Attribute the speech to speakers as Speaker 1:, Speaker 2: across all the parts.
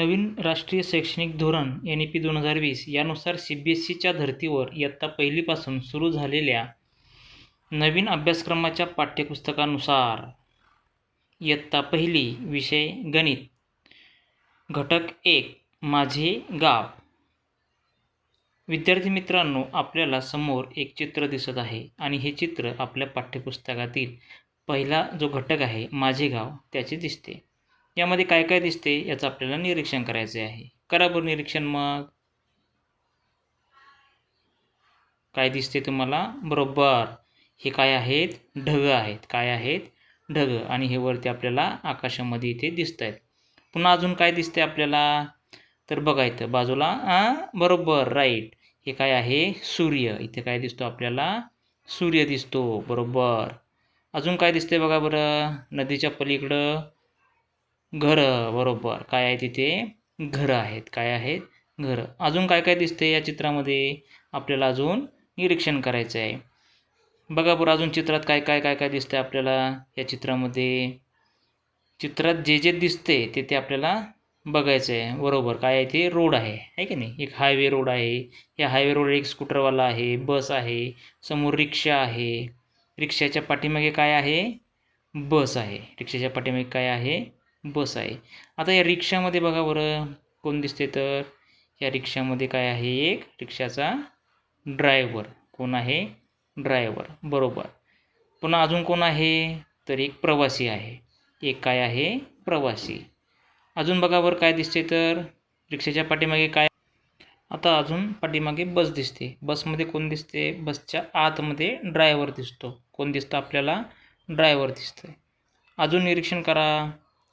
Speaker 1: नवीन राष्ट्रीय शैक्षणिक धोरण एन ई पी दोन हजार वीस यानुसार सी बी एस सीच्या धर्तीवर इयत्ता पहिलीपासून सुरू झालेल्या नवीन अभ्यासक्रमाच्या पाठ्यपुस्तकानुसार इयत्ता पहिली विषय गणित घटक एक माझे गाव. विद्यार्थी मित्रांनो आपल्याला समोर एक चित्र दिसत आहे आणि हे चित्र आपल्या पाठ्यपुस्तकातील पहिला जो घटक आहे माझे गाव त्याचे दिसते. यामध्ये काय काय दिसते याचं आपल्याला निरीक्षण करायचे आहे. करा बरं निरीक्षण मग. काय दिसते तुम्हाला? बरोबर. हे काय आहेत? ढग आहेत. काय आहेत? ढग. आणि हे वरती आपल्याला आकाशामध्ये इथे दिसत आहेत पुन्हा अजून काय दिसते आपल्याला? तर बघा इथं बाजूला आ? बरोबर. राईट. हे काय आहे? सूर्य. इथे काय दिसतो आपल्याला? सूर्य दिसतो. बरोबर. अजून काय दिसते बघा बरं? नदीच्या पलीकडं. घरं बरोबर. काय आहे तिथे? घरं आहेत. काय आहेत? घरं. अजून काय काय दिसते या चित्रामध्ये? आपल्याला अजून निरीक्षण करायचं आहे. बघा बरं अजून चित्रात काय काय काय काय दिसतं आपल्याला या चित्रामध्ये? चित्रात जे जे दिसते ते ते आपल्याला बघायचं आहे. बरोबर. काय आहे ते? रोड आहे. आहे की नाही? एक हायवे रोड आहे. या हायवे रोड एक स्कूटरवाला आहे. बस आहे. समोर रिक्षा आहे. रिक्षाच्या पाठीमागे काय आहे? बस आहे. रिक्षाच्या पाठीमागे काय आहे? बस आहे. आता या रिक्षामध्ये बघा बरं कोण दिसते तर. या रिक्षामध्ये काय आहे एक? रिक्षाचा ड्रायव्हर कोण आहे? ड्रायव्हर बरोबर. पुन्हा अजून कोण आहे? तर एक प्रवासी आहे. एक काय आहे? प्रवासी. अजून बघा बरं काय दिसते तर. रिक्षाच्या पाठीमागे काय? आता अजून पाठीमागे बस दिसते. बसमध्ये कोण दिसते बसच्या आतमध्ये ड्रायव्हर दिसतो. कोण दिसतं? आपल्याला ड्रायव्हर दिसतं अजून निरीक्षण करा.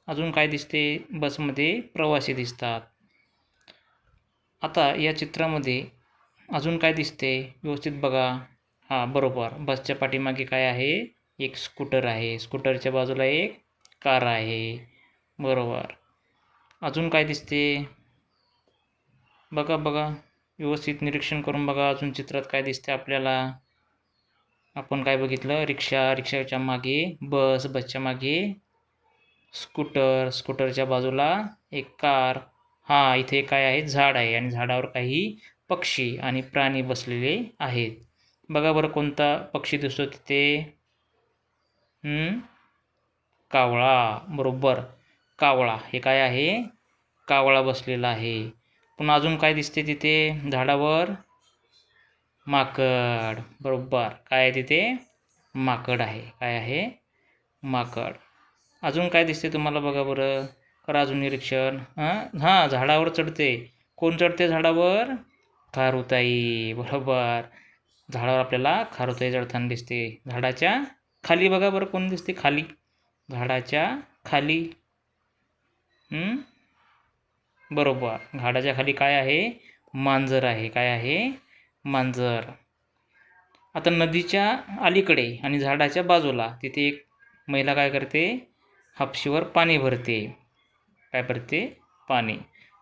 Speaker 1: अजून काय दिसते? बसमध्ये प्रवासी दिसतात. आता या चित्रामध्ये अजून काय दिसते? व्यवस्थित बघा. हां बरोबर. बसच्या पाठीमागे काय आहे? एक स्कूटर आहे. स्कूटरच्या बाजूला एक कार आहे. बरोबर. अजून काय दिसते? बघा बघा. व्यवस्थित निरीक्षण करून बघा. अजून चित्रात काय दिसते आपल्याला? आपण काय बघितलं? रिक्षा. रिक्षाच्या मागे बस. बसच्या मागे स्कूटर स्कूटरच्या बाजूला एक कार. हा इथे काय आहे? झाड आहे आणि झाडावर काही पक्षी आणि प्राणी बसलेले आहेत. बघा बरं कोणता पक्षी दिसतो तिथे. कावळा. बरोबर. कावळा. हे काय आहे? कावळा बसलेला आहे. पुन्हा अजून काय दिसते तिथे? झाडावर? माकड. बरोबर. काय आहे तिथे? माकड आहे. काय आहे? माकड. अजून काय दिसते तुम्हाला बघा बरं? करा अजून निरीक्षण. हां? हां झाडावर चढते. कोण चढते झाडावर? खारुताई. बरोबर. झाडावर आपल्याला खारुताई चढताना दिसते. झाडाच्या खाली बघा बरं कोण दिसते? खाली. झाडाच्या खाली. बरोबर. झाडाच्या खाली काय आहे? मांजर आहे. काय आहे? मांजर. आता नदीच्या अलीकडे आणि झाडाच्या बाजूला तिथे एक महिला काय करते? हापशीवर पाणी भरते. काय भरते? पाणी.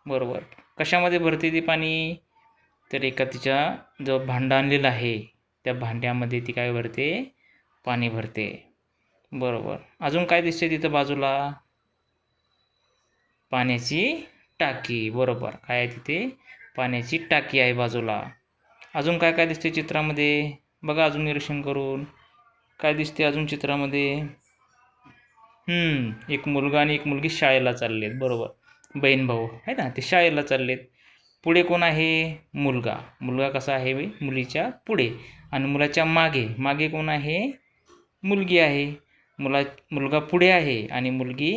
Speaker 1: बरोबर. कशामध्ये भरते ती पाणी? तर एका तिच्या जो भांडं आणलेलं आहे त्या भांड्यामध्ये ती काय भरते? पाणी भरते. बरोबर. अजून काय दिसते तिथं बाजूला? पाण्याची टाकी. बरोबर. काय आहे तिथे? पाण्याची टाकी आहे बाजूला. अजून काय काय दिसते चित्रामध्ये? बघा अजून निरीक्षण करून. काय दिसते अजून चित्रामध्ये? एक मुलगा आणि एक मुलगी शाळेला चालले आहेत बरोबर. बहीण भाऊ आहे ना? ते शाळेला चाललेत. पुढे कोण आहे? मुलगा. मुलगा कसा आहे मुलीच्या पुढे. आणि मुलाच्या मागे. मागे कोण आहे? मुलगी आहे. मुला मुलगा पुढे आहे आणि मुलगी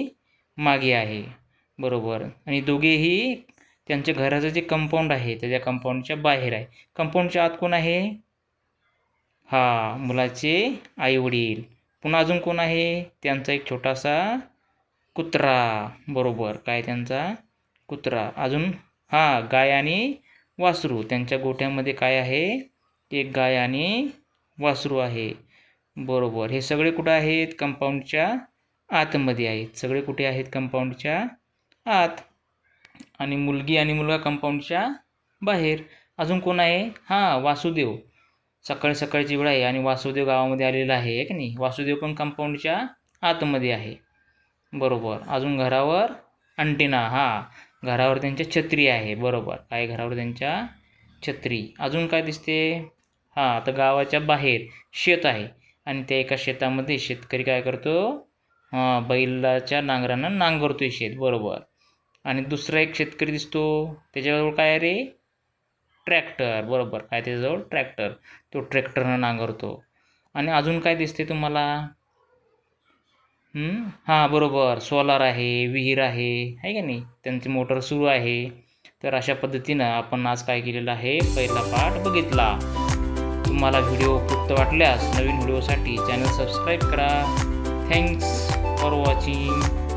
Speaker 1: मागे आहे. बरोबर. आणि दोघेही त्यांच्या घराचं जे कंपाऊंड आहे त्याच्या कंपाऊंडच्या बाहेर आहे. कंपाऊंडच्या आत कोण आहे? हा मुलाचे आईवडील. पुन्हा अजून कोण आहे? त्यांचा एक छोटासा कुत्रा. बरोबर. काय त्यांचा? कुत्रा. अजून? हां गाय आणि वासरू. त्यांच्या गोठ्यामध्ये काय आहे? एक गाय आणि वासरू आहे. बरोबर. हे सगळे कुठं आहेत? कंपाऊंडच्या आतमध्ये आहेत. सगळे कुठे आहेत? कंपाऊंडच्या आत. आणि मुलगी आणि मुलगा कंपाऊंडच्या बाहेर. अजून कोण आहे? हां वासुदेव. सकाळी सकाळची वेळ आहे आणि वासुदेव गावामध्ये आलेला आहे आहे की नाही? वासुदेव पण कंपाऊंडच्या आतमध्ये आहे. बरोबर. अजून घरावर अंटिना हा. घरावर त्यांच्या छत्री आहे. बरोबर. काय घरावर त्यांच्या छत्री? अजून काय दिसते? हां आता गावाच्या बाहेर शेत आहे आणि त्या एका शेतामध्ये शेतकरी काय करतो? हां बैलाच्या नांगरानं नांगरतोय शेत. बरोबर. आणि दुसरा एक शेतकरी दिसतो. त्याच्याजवळ काय रे? ट्रॅक्टर बरोबर. काय त्याच्याजवळ? ट्रॅक्टर. तो ट्रॅक्टरनं नांगरतो. आणि अजून काय दिसते तुम्हाला? हां बरोबर. सोलार आहे विहीर आहे आहे का नाही? त्यांची मोटर सुरू आहे. तर अशा पद्धतीनं आपण आज काय केलेलं आहे? पहिला पाठ बघितला. तुम्हाला व्हिडिओ उपयुक्त वाटल्यास नवीन व्हिडिओसाठी चॅनल सबस्क्राईब करा. Thanks for watching.